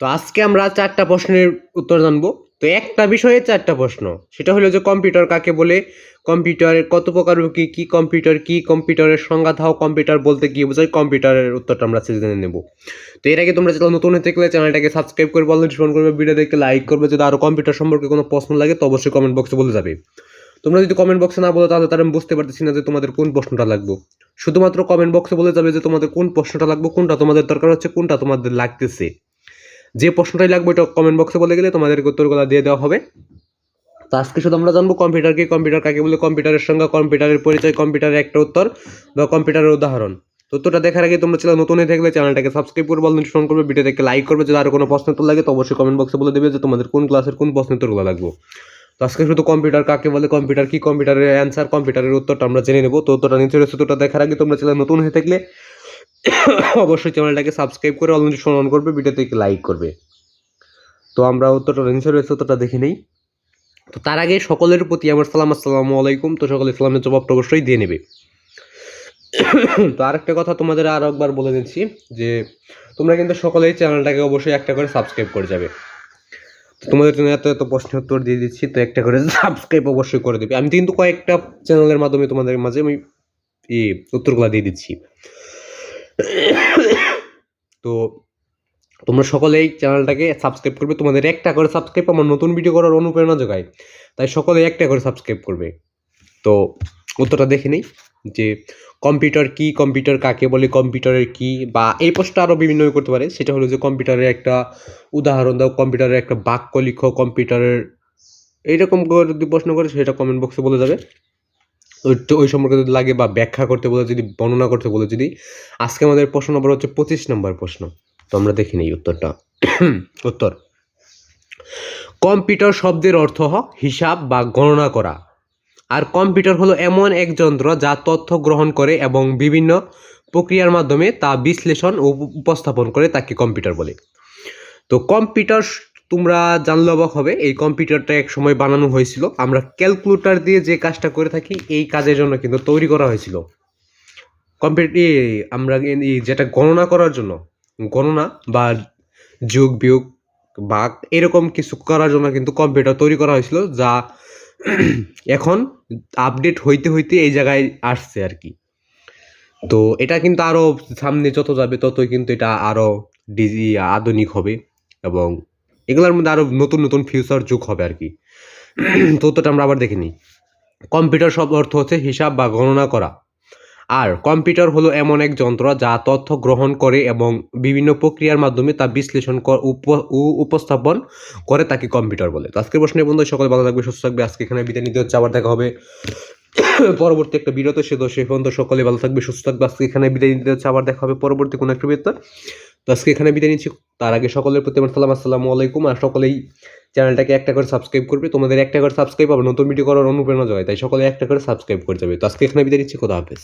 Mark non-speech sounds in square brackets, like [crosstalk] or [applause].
তো আজকে আমরা চারটা প্রশ্নের উত্তর জানব। তো একটা বিষয়ে চারটা প্রশ্ন, সেটা হলো যে কম্পিউটার কাকে বলে? কম্পিউটারের কত প্রকার কি কি কম্পিউটার, কি কম্পিউটারের সংজ্ঞা দাও, কম্পিউটার বলতে কি বোঝায়, কম্পিউটারের উত্তরটা আমরা জেনে নেব। তো এর আগে তোমরা চ্যানেল নতুন হতে গেলে চ্যানেলটাকে সাবস্ক্রাইব করবে অল নোটিফিকেশন করবে ভিডিও দেখে লাইক করবে। যদি আরও কম্পিউটার সম্পর্কে কোনো প্রশ্ন লাগে, তো অবশ্যই কমেন্ট বক্সে বলে যাবে। তোমরা যদি কমেন্ট বক্সে না বলো, তাহলে তারা আমি বুঝতে পারতেছি না যে তোমাদের কোন প্রশ্নটা লাগবে। শুধুমাত্র কমেন্ট বক্সে বলে যাবে যে তোমাদের কোন প্রশ্নটা লাগবে, কোনটা তোমাদের দরকার হচ্ছে, কোনটা তোমাদের লাগতেছে। যে প্রশ্নটাই লাগবে ওটা কমেন্ট বক্সে বলে গেলে তোমাদেরকে উত্তরগুলো দিয়ে দেওয়া হবে। তো আজকে শুধু আমরা জানব কম্পিউটার কি কম্পিউটার কাকে বলে কম্পিউটারের সঙ্গে কম্পিউটারের পরিচয় কম্পিউটারের একটা উত্তর বা কম্পিউটারের উদাহরণ। তো উত্তরটা দেখার আগে তোমরা চ্যানেল নতুন হয়ে থাকলে চ্যানেলটাকে সাবস্ক্রাইব করবে নোটিফিকেশন করবে ভিডিও দেখে লাইক করবে, যদি আরও কোনো প্রশ্ন উত্তর লাগে তো অবশ্যই কমেন্ট বক্সে বলে দেবে যে তোমাদের কোন ক্লাসের কোন প্রশ্ন উত্তরগুলো লাগবে। তো আজকে শুধু কম্পিউটার কাকে বলে কম্পিউটার কি কম্পিউটারের অ্যান্সার কম্পিউটারের উত্তরটা আমরা জেনে নেব। তো উত্তরটা নিচে রয়েছে উত্তরটা দেখার আগে তোমরা চ্যানেল নতুন হয়ে থাকলে অবশ্যই চ্যানেলটাকে সাবস্ক্রাইব করে অল নোটিফিকেশন অন করবে, ভিডিওতে লাইক করবে। তো আমরা উত্তরটা নিচে রয়েছে, উত্তরটা দেখে নেই। তো তার আগে সকলের প্রতি আমার সালাম, আসসালামু আলাইকুম। তো সকলে সালামের জবাবটা অবশ্যই দিয়ে নেবে। তো আরেকটা কথা তোমাদের আর একবার বলে দিচ্ছি, যে তোমরা কিন্তু সকলেই চ্যানেলটাকে অবশ্যই একটা করে সাবস্ক্রাইব করে যাবে। তো তোমাদের জন্য এত এত প্রশ্নের উত্তর দিয়ে দিচ্ছি, তো একটা করে সাবস্ক্রাইব অবশ্যই করে দেবে। আমি কিন্তু কয়েকটা চ্যানেলের মাধ্যমে তোমাদের মাঝে আমি এই উত্তরগুলো দিয়ে দিচ্ছি। তো তোমরা সকলেই চ্যানেলটাকে সাবস্ক্রাইব করবে। তোমাদের একটা করে সাবস্ক্রাইব আমার নতুন ভিডিও করার অনুপ্রেরণা যোগায়। তাই সকলে একটা করে সাবস্ক্রাইব করবে। তো উত্তরটা দেখে নেই যে কম্পিউটার কি কম্পিউটার কাকে বলে কম্পিউটারের কি বা এই প্রশ্নটা আরও বিভিন্ন করতে পারে। সেটা হলো যে কম্পিউটারের একটা উদাহরণ দাও কম্পিউটারের একটা বাক্য লিখো কম্পিউটারের এইরকম করে যদি প্রশ্ন করে সেটা কমেন্ট বক্সে বলে যাবে। ওই- সম্পর্কে যদি লাগে বা ব্যাখ্যা করতে বলে, যদি বর্ণনা করতে বলে, যদি আজকে আমাদের প্রশ্ন নম্বর হচ্ছে পঁচিশ নম্বর প্রশ্ন। তো আমরা দেখি নেই উত্তরটা। [clears throat] উত্তর। কম্পিউটার শব্দের অর্থ হিসাব বা গণনা করা। আর কম্পিউটার হলো এমন এক যন্ত্র যা তথ্য গ্রহণ করে এবং বিভিন্ন প্রক্রিয়ার মাধ্যমে তা বিশ্লেষণ ও উপস্থাপন করে তাকে কম্পিউটার বলে। তো কম্পিউটার তোমরা জানলে অবাক হবে, এই কম্পিউটারটা এক সময় বানানো হয়েছিল। আমরা ক্যালকুলেটর দিয়ে যে কাজটা করে থাকি, এই কাজের জন্য কিন্তু তৈরি করা হয়েছিল। কম্পিউটার আমরা যেটা গণনা করার জন্য, গণনা বা যোগ, বিয়োগ বা এরকম কিছু করার জন্য কিন্তু কম্পিউটার তৈরি করা হয়েছিল, যা [clears throat] এখন আপডেট হইতে হইতে এই জায়গায় আসছে আর কি। তো এটা কিন্তু আরও সামনে যত যাবে, ততই কিন্তু এটা আরও ডিজি, আধুনিক হবে এবং এগুলোর মধ্যে আরও নতুন নতুন ফিউচার যুগ হবে আর কি। [clears throat] তথ্যটা আমরা আবার দেখে নিই। কম্পিউটার সব অর্থ হচ্ছে হিসাব বা গণনা করা। আর কম্পিউটার হলো এমন এক যন্ত্র যা তথ্য গ্রহণ করে এবং বিভিন্ন প্রক্রিয়ার মাধ্যমে তা বিশ্লেষণ উপস্থাপন করে তাকে কম্পিউটার বলে। তো আজকের প্রশ্নের বন্ধু সকলে ভালো থাকবে সুস্থ থাকবে আজকে এখানে বিদায় নিতে হচ্ছে। আবার দেখা হবে [clears throat] পরবর্তী একটা বিরত সে সেই পর্যন্ত সকলে ভালো থাকবে সুস্থ থাকবে আজকে এখানে বিদায় নিতে হচ্ছে। আবার দেখা হবে পরবর্তী কোনো একটা বিরত তো আজকে এখানে বিদায় নিচ্ছি। তার আগে সকলের প্রতি আমার সালাম, আসসালামু আলাইকুম। আর সকলেই চ্যানেলটাকে একটা করে সাবস্ক্রাইব করবে। তোমাদের একটা করে সাবস্ক্রাইব হবে নতুন ভিডিও করার অনুপ্রেরণা জয়। তাই সকলে একটা করে সাবস্ক্রাইব করে যাবে। তো আজকে এখানে বিদায় নিচ্ছি। খোদা হাফেজ।